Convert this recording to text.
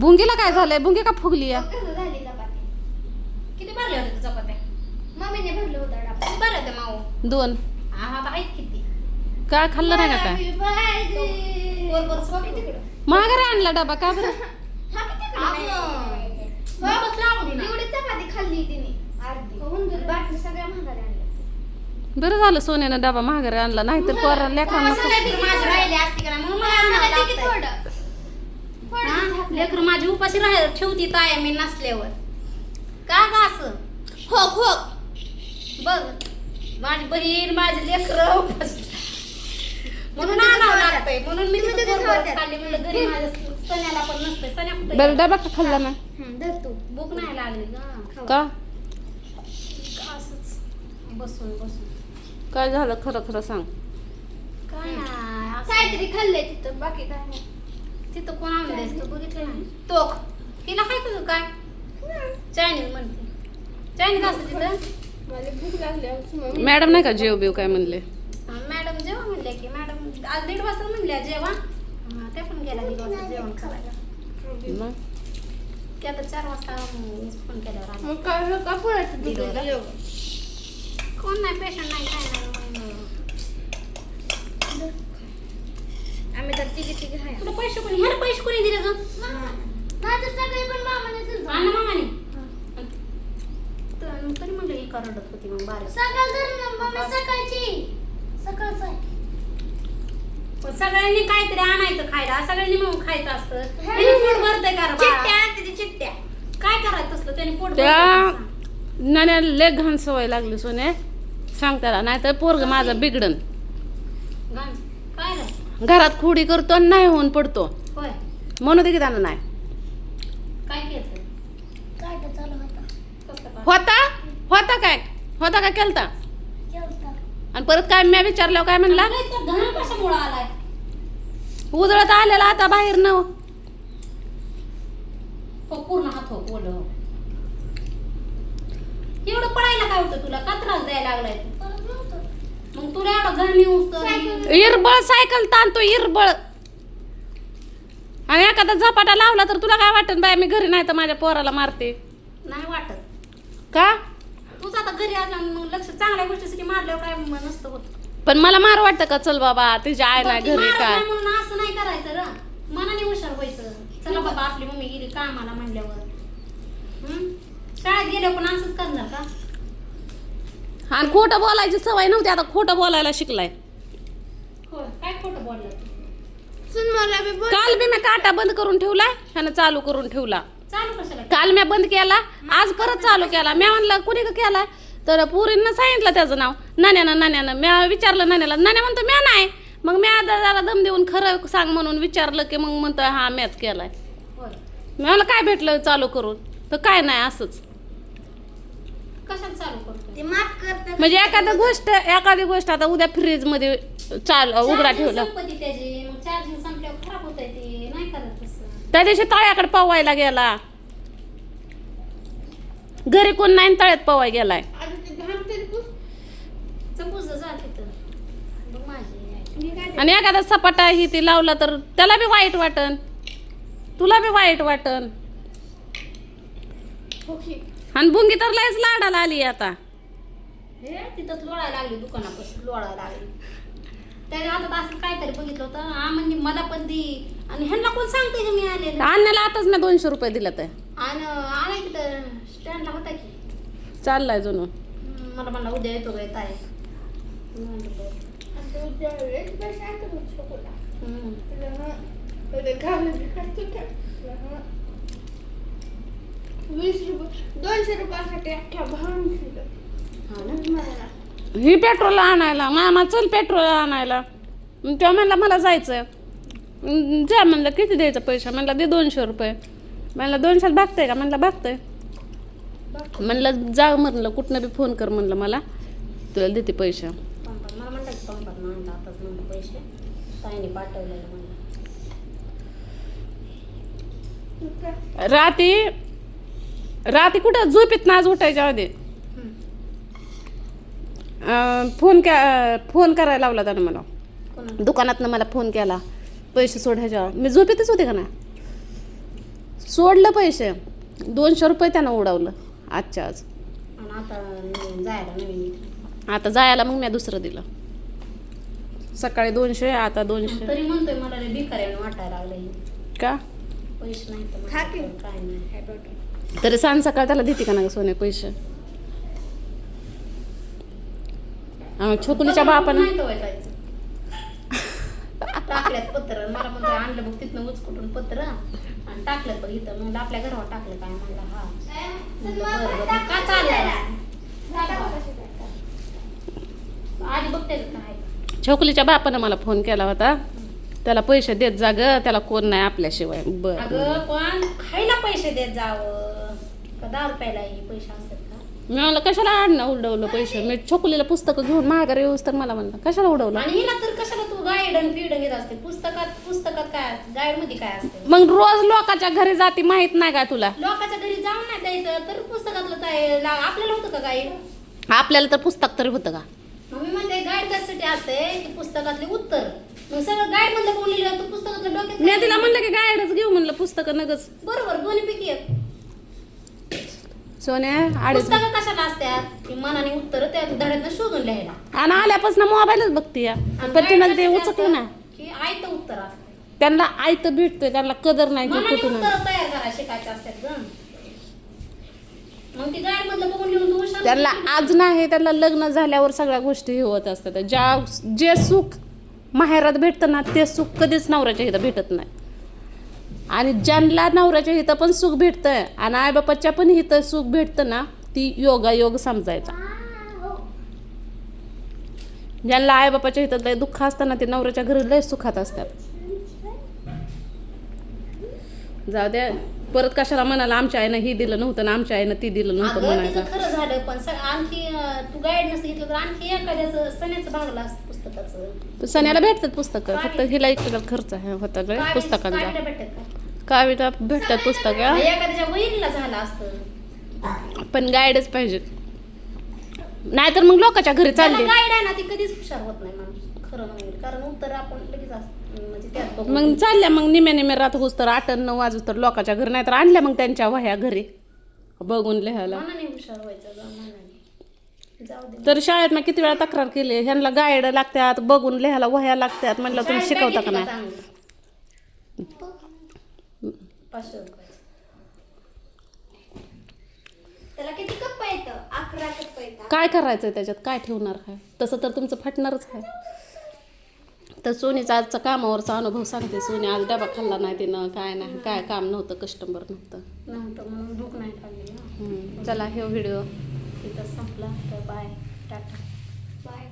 बुंगीला काय झालंय? बुंगी का फुगली या कसं झाली चपाती. किती भरले होते तू चपात्या? मम्मीने भरलं होतं डबा. किती भरले होते माऊ दोन. हा बाई किती? काय खाल्लं नाही का काय? Happy birthday. वर वर बघ तिकडं. माघारी आणला डबा. का बरं? हा, किती. एवढी चपाती खाल्ली तिने. अर्धी. सगळ्या आणल्या बरं झालं सोन्यानं डबा माघारी आणला. नाहीतर पोरा लेकरांना माझी राहिली असती का नाही, म्हणून मला आणावं खाल्ली की लागतंय. थोडं थोडं हा? झाकलं. लेकरं माझी उपाशी राह ठेवती ताया मी नसल्यावर. का ग असं? होक होक. बघ माझी बहीण माझी लेकर म्हणून आणावं लागतंय. म्हणून मी तिथं खात्यात. खाल्ली म्हणलं घरी माझ्या सण्याला पण नसतंय. सण्या कुठे बरं डबा का खाल्ला ना हं, धर तू. भूक नाही लागली ग. का? असंच? बसून बसून. काय झालं? खरं खरं सांग. काय नाही असं- काहीतरी खाल्लंय तिथं. बाकी काय नाही. तिथं कोण आणलंयस तू बघितलं नाही. तोक. तिला काय तुझं काय? चायनीज म्हणते. चायनीज असं तिथं? मला भूक लागली मॅडम नाही का जेव बिव काय म्हणले? मॅडम जेव्हा म्हणल्या की मॅडम आज दीड वाजता म्हणल्या जेव्हा हा, त्या पण गेल्या दीड वाजता जेवण करायला. मग? की आता चार वाजता फोन केल्यावर? कोण नाही पेशंट नाही काय नाही आम्ही तर तिघी तिघी आहे तुला पैसे कोणी ह्याला पैसे कोणी दिले ग नाही तर सगळे पण मामाने दिलं. अण्णा मामाने तर तरी म्हणलं ही करडत होती मग बारीक सकाळ धर मम्मी सकाळची. सकाळचं आहे. पण सगळ्यांनी काहीतरी आणायचं खायला. सगळ्यांनी मग खायचं असतं. त्यांनी पोट भरतंय का रे चिट्ट्या बाळा? आणते ती चिट्ट्या. काय करायचं असलं त्यांनी पोट त्या भरतंय का सांग? नाण्या लय घाण सवय लागली सोने. सांग त्याला नाही तर पोरग माझं बिघडन. घाण. काय रे घरात खोडी करतो आणि नाही होऊन पडतो. होय. म्हणू दे की त्यानं नाही. काय केलं? काटा चालू होता. कसं काय? होता? होता काय? होता काय केलता. आणि परत काय मी विचारल्यावर काय म्हणला? कशामुळं आलाय? उजळत आलेला आता बाहेर न पूर्ण हात हो ओलं एवढं पडायला काय होतं तुला? का त्रास द्यायला लागलाय? तू? परत नव्हतं. मग तुला एवढं इरबळ सायकल ताणतो इरबळ. आणि एखादा झपाटा लावला तर तुला काय वाटत बाय मी घरी नाही तर माझ्या पोराला मारते? नाही वाटत. का? तूच आता घरी आला मग लक्ष चांगल्या गोष्टीसाठी मारल्यावर काय नसतं होत. पण मला मार वाटतं का? चल बाबा तिच्या आय नाही ती घरी मारत काय? नाही म्हणून असं नाही करायचं र. मनाने हुशार व्हायचं. चला बाबा आपली मम्मी गेली कामाला म्हणल्यावर. हम्म? शाळेत गेल्यावर पण असंच करणार का? आणि खोटं बोलायची सवय नव्हती आता खोटं बोलायला शिकलाय. होय काय खोटं बोललं तू? सुन मला बी बोल. काल बी मी काटा बंद करून ठेवला ह्यानं चालू करून ठेवला. काल मी बंद केला आज परत चालू केला. मी म्हणलं कुणी का केला? तर पुरीनं सांगितलं त्याचं नाव. नाण्यानं नाण्यानं. मी विचारलं नाण्याला नाण्या म्हणतो म्या नाही. मग मी आता जरा दम देऊन खरं सांग म्हणून विचारलं की मग म्हणतो हा मॅच केलाय. मी मला काय भेटलं चालू करून? तर काय नाही असंच. म्हणजे एखादी गोष्ट एखादी गोष्ट आता उद्या फ्रीजमध्ये चाल उघडा ठेवलं संपत्ती त्याची मग चार्जिंग संपल्यावर खराब होत ते नाही करत तसं त्या दिवशी तळ्याकडे पवायला गेला. घरी कोण नाही आणि तळ्यात पवाय गेलाय. ते आणि एखादा सपाटा ही ती लावला तर त्याला बी वाईट वाटन. तुला बी वाईट वाटन. खोकी. आणि बुंगी तर लयच लाडाला आली आता. हे तिथंच लोळायला लागली दुकानापासून लोळायला लागली. त्याने आता असं काहीतरी बघितलं होतं. हा म्हणजे मला पण दी आणि ह्यांना कोण सांगते की मी आलेलं आणण्याला आताच मी दोनशे रुपये दिले तर आणि आलाय की तर स्टँडला होता की चाललाय जुनं हम्म, मला म्हणला उद्या येतो का येत आहे म्हणलं बरं. हम्म. हं. हं. वीस रुपये दोनशे रुपयासाठी अख्ख्या भावून. हा ना मला. ही पेट्रोल आणायला मामा चल पेट्रोल आणायला मग तेव्हा म्हणला मला जायचं जा म्हणलं किती द्यायचं पैसा? म्हणलं दे दोनशे रुपये. म्हणलं दोनशेला भागतंय का? म्हणलं भागतंय. म्हणलं जा म्हणलं कुठनं बी फोन कर म्हणलं मला. तुला देते पैसे? राती राती कुठं? झोपीत ना आज उठायच्या आधी. फोन फोन करायला लावला त्यानं मला. दुकानातनं मला फोन केला. पैसे सोडायच्या मी झोपेतच होते का ना सोडलं पैसे. दोनशे रुपये त्यानं उडवलं आजच्या आज. आणि आता जायला नवीन. आता जायला मग मी दुसरं दिलं. सकाळी दोनशे आता दोनशे. तरी म्हणतोय मला वाटायला लागलंय. का? पैसे नाही तर सांग सकाळ त्याला देते का ना सोने पैसे? छोकुलीच्या बापानं टाकल्यात पत्र. मला म्हणतोय आणलं बघ तिथनं उचकुटून पत्र. आणि टाकल्यात बघ इथं. म्हणलं आपल्या घरावर टाकलं काय? म्हणलं हा. बरं बरं. का चाललंय? आधी बघते काय? छोकुलीच्या बापानं मला फोन केला होता. त्याला पैसे देत जा ग. त्याला कोण नाही आपल्याशिवाय. बर अगं पण खायला पैसे देत जावं. का दहा रुपयाला पैसे मी म्हणलं कशाला आणणं उडवलं पैसे? मी छोकुलीला पुस्तकं घेऊन माघार येऊस तर मला म्हणलं कशाला उडवलं? आणि हिला तर कशाला तू गाईड आणि फीड घेत असते? पुस्तकात पुस्तकात काय गाईडमध्ये काय असते? मग रोज लोकांच्या घरी जाती माहीत नाही का तुला? लोकांच्या घरी जाऊन नाही द्यायचं तर पुस्तकातलं काय ला- आपल्याला होतं का गाईड आपल्याला तर पुस्तक तरी होतं का? मग मी म्हणते गाईड त्यासाठी असते? की पुस्तकातले उत्तर. मग सगळं गाईड मधलं बोललेलं तू पुस्तकातलं डोक्यात मी? तिला म्हणलं की गायडच घेऊ म्हणलं पुस्तकं नगच. बरोबर दोन्ही पैकी एक. सोन्या अडीच पुस्तकं कशाला असतात मनाने उत्तर त्या धड्यातनं शोधून लिहायला. आणि आल्यापासून मोबाईलच बघते या. आणि पण तिनं ते कशाला उचकलं ना? की आयतं उत्तर असतं. त्यांना आयत भेटतोय त्यांना कदर नाही की मनाने कुठून. उत्तर तयार करा शिकायचे असतात ग. मग ती गाईड मधलं बघून लिहून तू हुशार त्यांना. आज नाही त्यांना लग्न झाल्यावर सगळ्या गोष्टी हे होत असतात. ज्या जे सुख माहेरात भेटतं ना ते सुख कधीच नवऱ्याच्या इथं भेटत नाही. आणि ज्यांना नवऱ्याच्या इथं पण सुख भेटतंय आणि आईबापाच्या पण इथं सुख भेटतं ना ती योगायोग समजायचा. ज्यांना आईबापाच्या इथं लय दुःख असतं ना ते नवऱ्याच्या घरी लय सुखात असतात. जाऊ द्या परत कशाला म्हणाला आमच्या आईनं ही दिलं नव्हतं ना आमच्या आईनं ती दिलं नव्हतं म्हणायचं. तिचं खरं झालं पण आणखी तू गाईड नसतं घेतलं तर आणखी एखाद्याचं सण्याचं भागलं असतं पुस्तकाचं. सण्याला भेटतात पुस्तकं फक्त हिला इकडे खर्च आहे होता पुस्तकांचा. भेटतात काविता भेटतात पुस्तकं मग एखाद्याच्या वहिनीला झालं असतं. पण गाईडच पाहिजे नाहीतर मग लोकांच्या घरी चालले. गाईड आहे ना ती कधीच हुशार होत नाही माणूस. खरं म्हणजे कारण उत्तर आपण लगेच असतं म्हणजे मग चालल्या मग निम्या निम्या रात होस तर आठ नऊ वाजू तर लोकांच्या घरी नाहीतर आणल्या मग त्यांच्या वह्या घरी. बघून लिहायला. हुशार व्हायचं तर शाळेत मग किती वेळा तक्रार केली? ह्यांना गाईड लागतात बघून लिहायला वह्या लागतात म्हटलं तुम्ही शिकवता का नाही? पाचशे रुपये त्याला किती कप्पा येतं अकरा कप्पा येतात काय करायचं त्याच्यात? काय ठेवणार काय तसं तर तुमचं फाटणारच आहे. तर सोनीचा आजचा कामावरचा अनुभव सांगते. सोनी आज डबा खाल्ला नाही तिनं काय नाही काय काम नव्हतं कस्टमर नव्हतं. नव्हतं म्हणून भूक नाही खाल्ली ना. हम्म. चला हे व्हिडिओ तिथं संपला. तर बाय टाटा. बाय